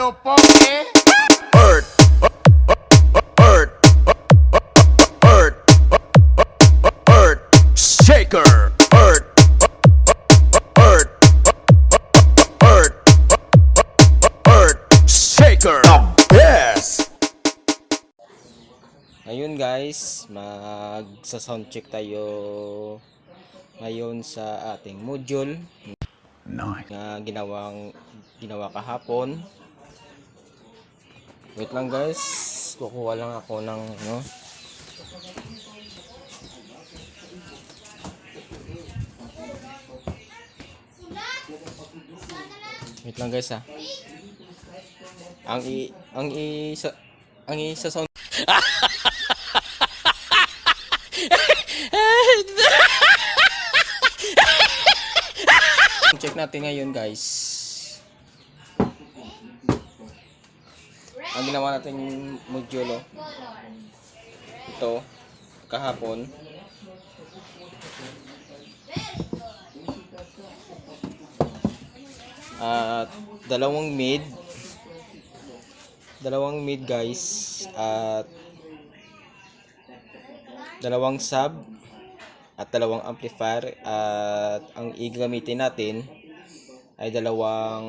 little funky. Earth. Earth. Earth. Earth. Shaker. Earth. Earth. Earth. Shaker. The best. Ayun guys, mag sa sound check tayo ngayon sa ating module Nice. na ginawang ginawa kahapon. Wait lang guys, kukuha lang ako ng ano. Wait lang guys ha. Ang i ang i sa ang i sa sound Check natin ngayon guys. Ang ginawa natin module oh. Ito kahapon. At dalawang mid. Dalawang mid guys at dalawang sub at dalawang amplifier at ang igamitin natin ay dalawang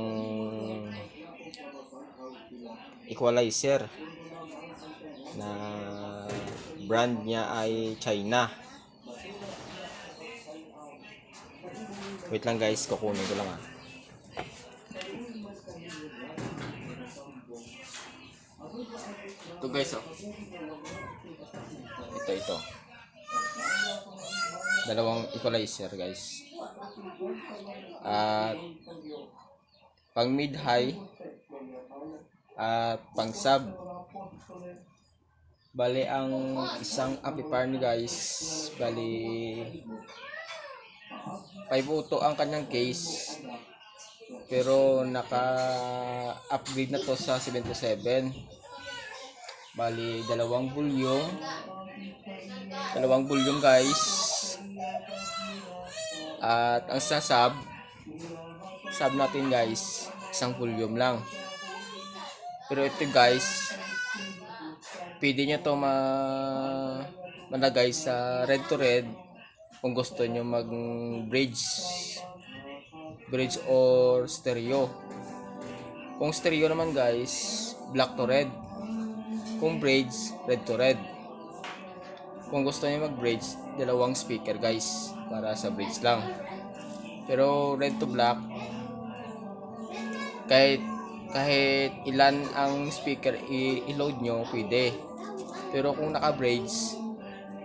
equalizer na brand niya ay China. Wait lang guys. Kukunin ko lang ah. Ito guys oh. Ito ito. Dalawang equalizer guys. At pang mid high at pang sub bali ang isang amplifier ni guys bali 5 auto ang kanyang case pero naka upgrade na to sa 7 to 7 bali dalawang bulyong dalawang bulyong guys. At ang sa sub sub natin guys isang volume lang pero ito guys pwede nyo to ma malagay sa red to red kung gusto nyo mag bridge bridge or stereo. Kung stereo naman guys black to red. Kung bridge red to red. Kung gusto niyo mag-bridge, dalawang speaker guys para sa bridge lang. Pero red to black kahit kahit ilan ang speaker i-load nyo, pwede. Pero kung naka-bridge,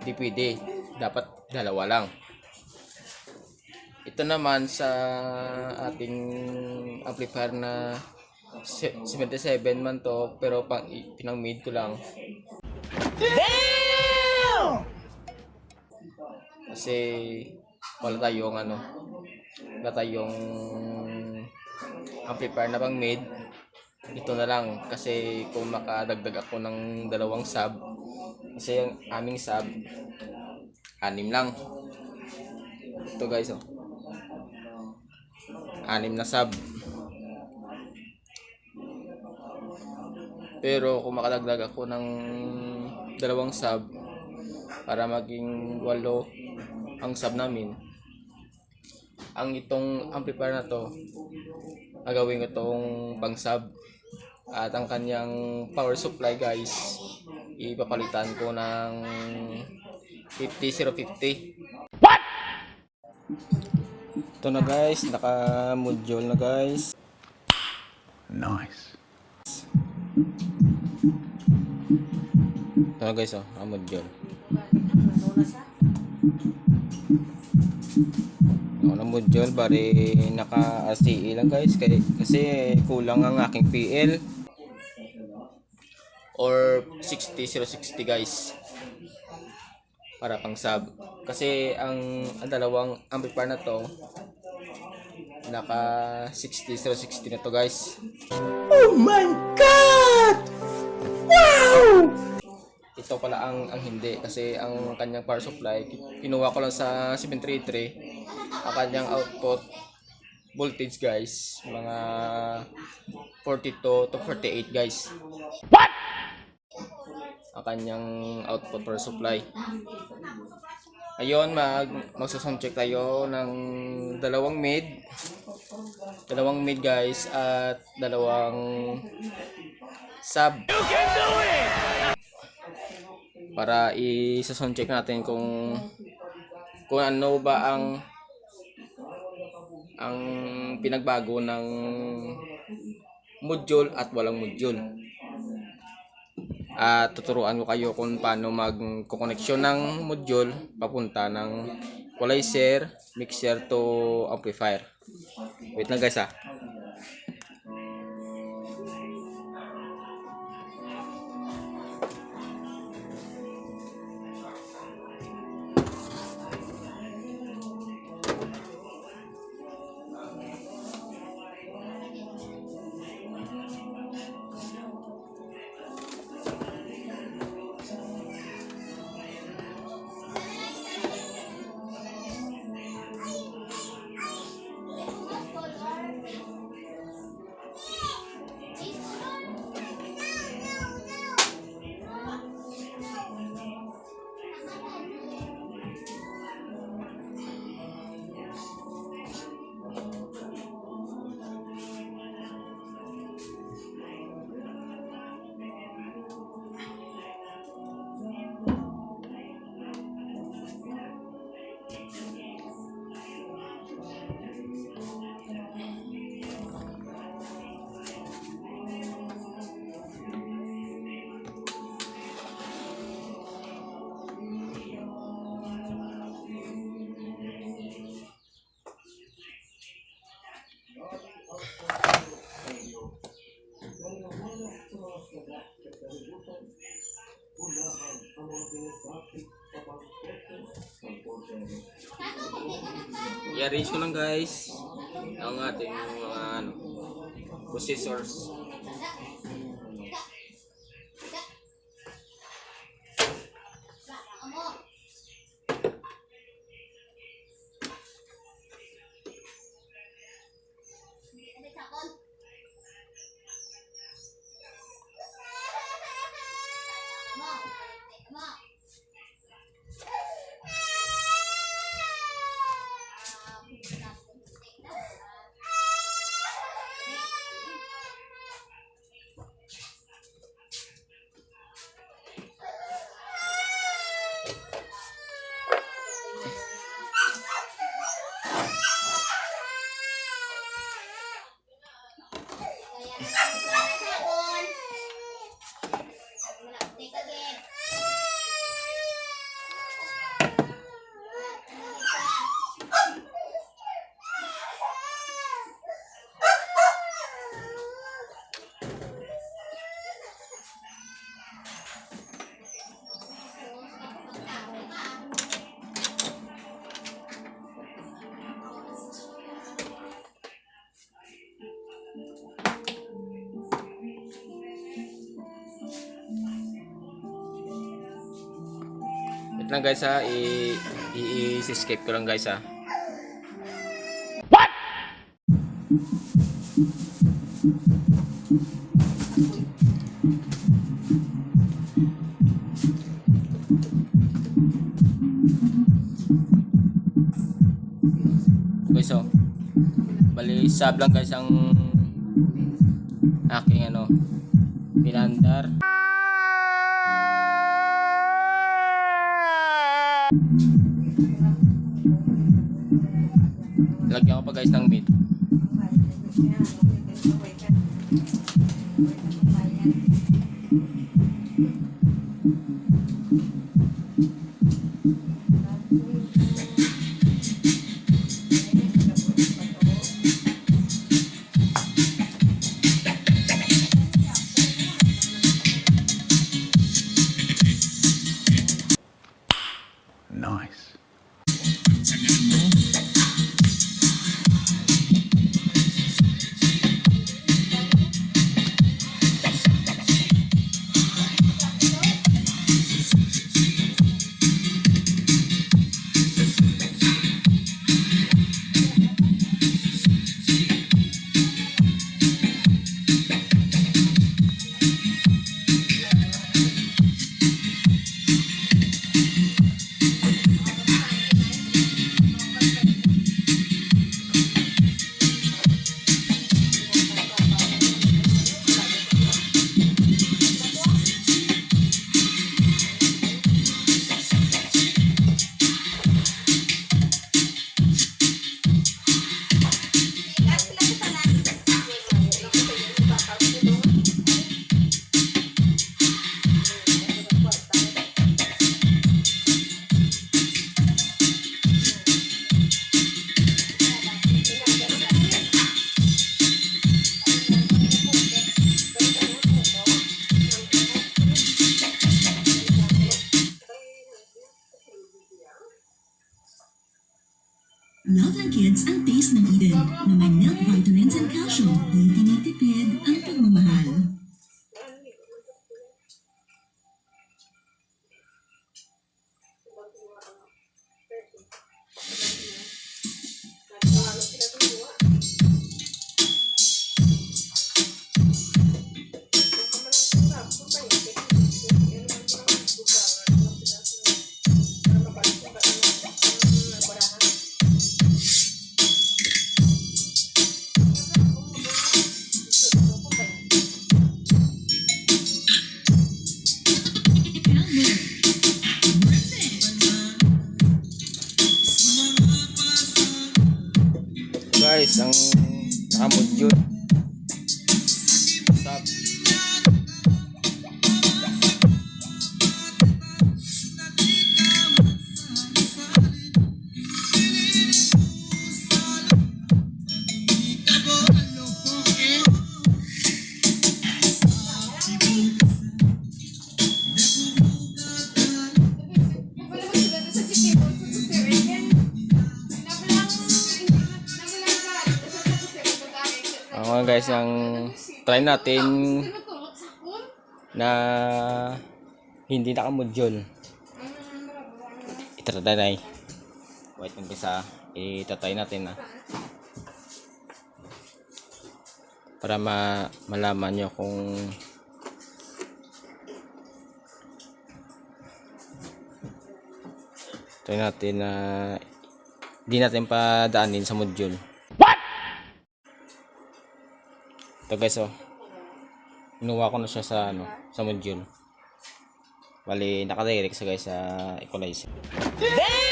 di pwede. Dapat dalawa lang. Ito naman sa ating amplifier na se- 77 man to, pero pang pinang mid ko lang. Kasi wala tayong ano, wala tayong amplifier na pang mid. Ito na lang kasi kung makadagdag ako ng dalawang sub kasi yung aming sub anim lang. Ito guys oh. Anim na sub. Pero kung makadagdag ako ng dalawang sub para maging walo ang sub namin, ang itong amplifier na to, gagawin ko itong pang sub. At ang kanyang power supply guys, ipapalitan ko ng 50050. What? Ito na guys, naka-module na guys. Nice. Ito na guys, oh, naka-module. Ako ng module, bari naka-RCE lang guys. Kasi, kasi kulang ang aking PL. Or 60-060 guys. Para pang sub. Kasi ang, ang dalawang amplifier na to, naka 60-060 na to guys. ito pala ang ang hindi kasi ang kanyang power supply ki- kinuha ko lang sa 733 ang kanyang output voltage guys. Mga 42 to 48 guys. What? Ang kanyang output power supply. Ayun, mag magsasound check tayo ng dalawang mid. Dalawang mid guys at dalawang sub. Para i-sound check natin kung kung ano ba ang ang pinagbago ng module at walang module. At tuturuan ko kayo kung paano magkokoneksyon ng module papunta ng equalizer, mixer to amplifier. Wait lang guys ah. I-arrange ko lang guys ang ating mga ano, processors. Lang guys ha, i-escape ko lang guys ha. Guys oh. Bali sub lang guys ang aking ano pinandar. Lagyan ko pa guys ng meat. Love ng kids ang taste ng Eden na may milk vitamins and calcium. Di tinitipid ang pagmamahal. Guys, ang try natin na hindi nakamodyol. Itatry Wait lang isa. Itatry natin na. Para ma malaman nyo kung try natin na hindi natin padaanin sa module. Ito guys oh. Inuwa ko na siya sa ano, sa module. Bali, nakadirect sa guys sa equalizer. Gusto?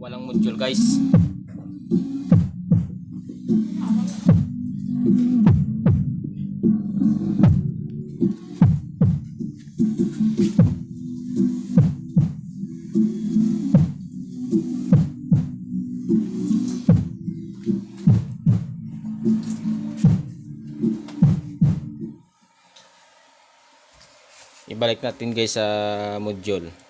Walang module guys. Ibalik natin guys sa module.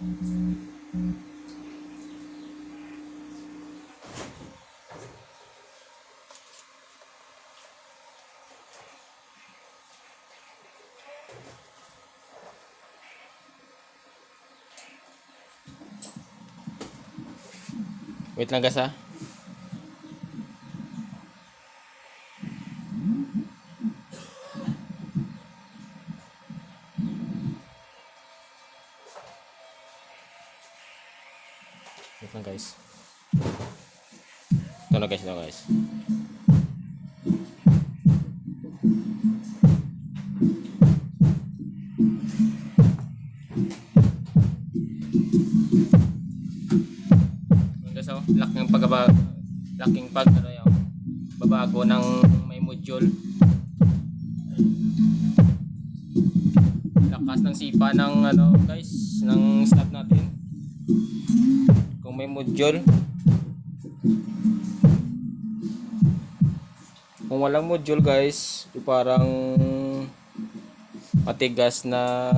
Wait lang guys ha. Guys, na guys. Guys oh, laking pagaba laking pag ano yung babago ng may module. Lakas ng sipa ng ano guys, ng stop natin. Kung may module. Kung walang module guys, parang matigas na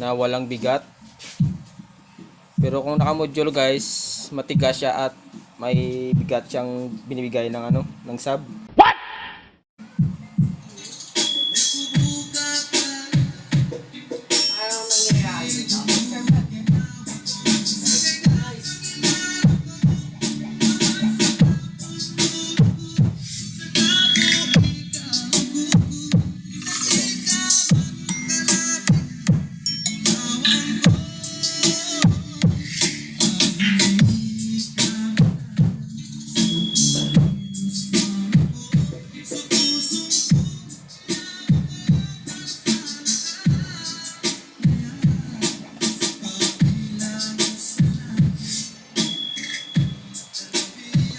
na walang bigat Pero kung naka-module guys, matigas siya at may bigat siyang binibigay ng ano, ng sub.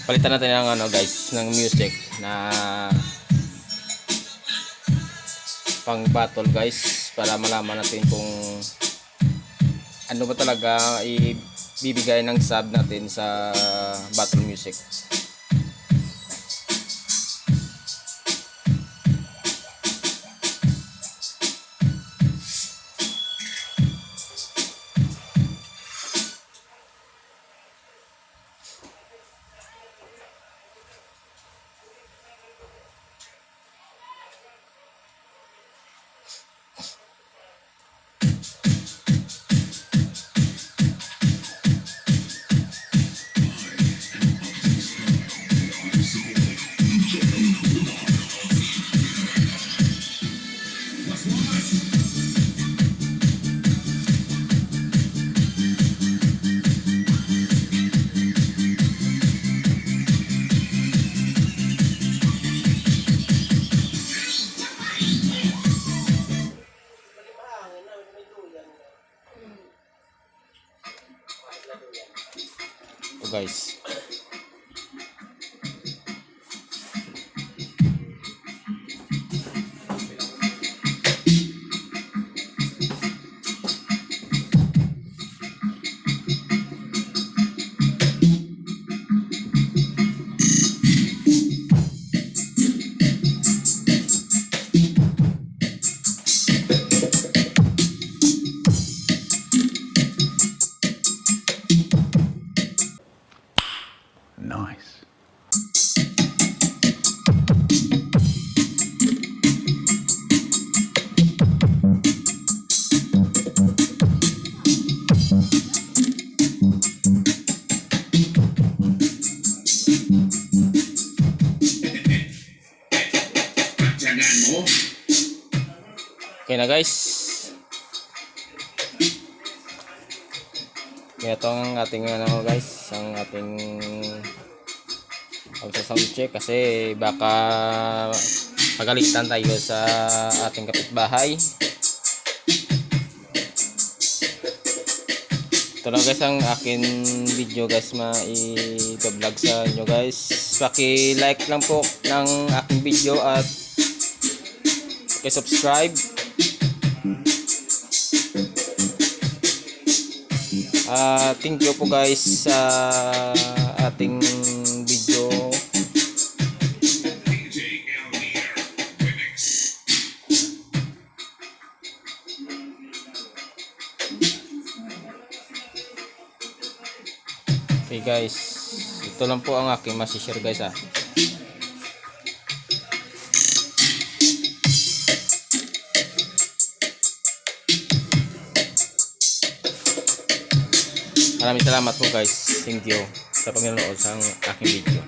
Palitan natin ng ano guys, ng music na pang battle guys para malaman natin kung ano ba talaga ibibigay ng sub natin sa battle music. So na guys. Ito ang ating ano guys, ang ating pagsa-sound check kasi baka pagalitan tayo sa ating kapitbahay. Ito lang guys ang akin video guys ma-vlog sa inyo guys. Paki-like lang po ng aking video at paki-subscribe. Ah, thank you po guys sa ating video. Okay guys, ito lang po ang aking masishare guys ah. Maraming salamat po guys. Thank you sa pagnonood sa aking video.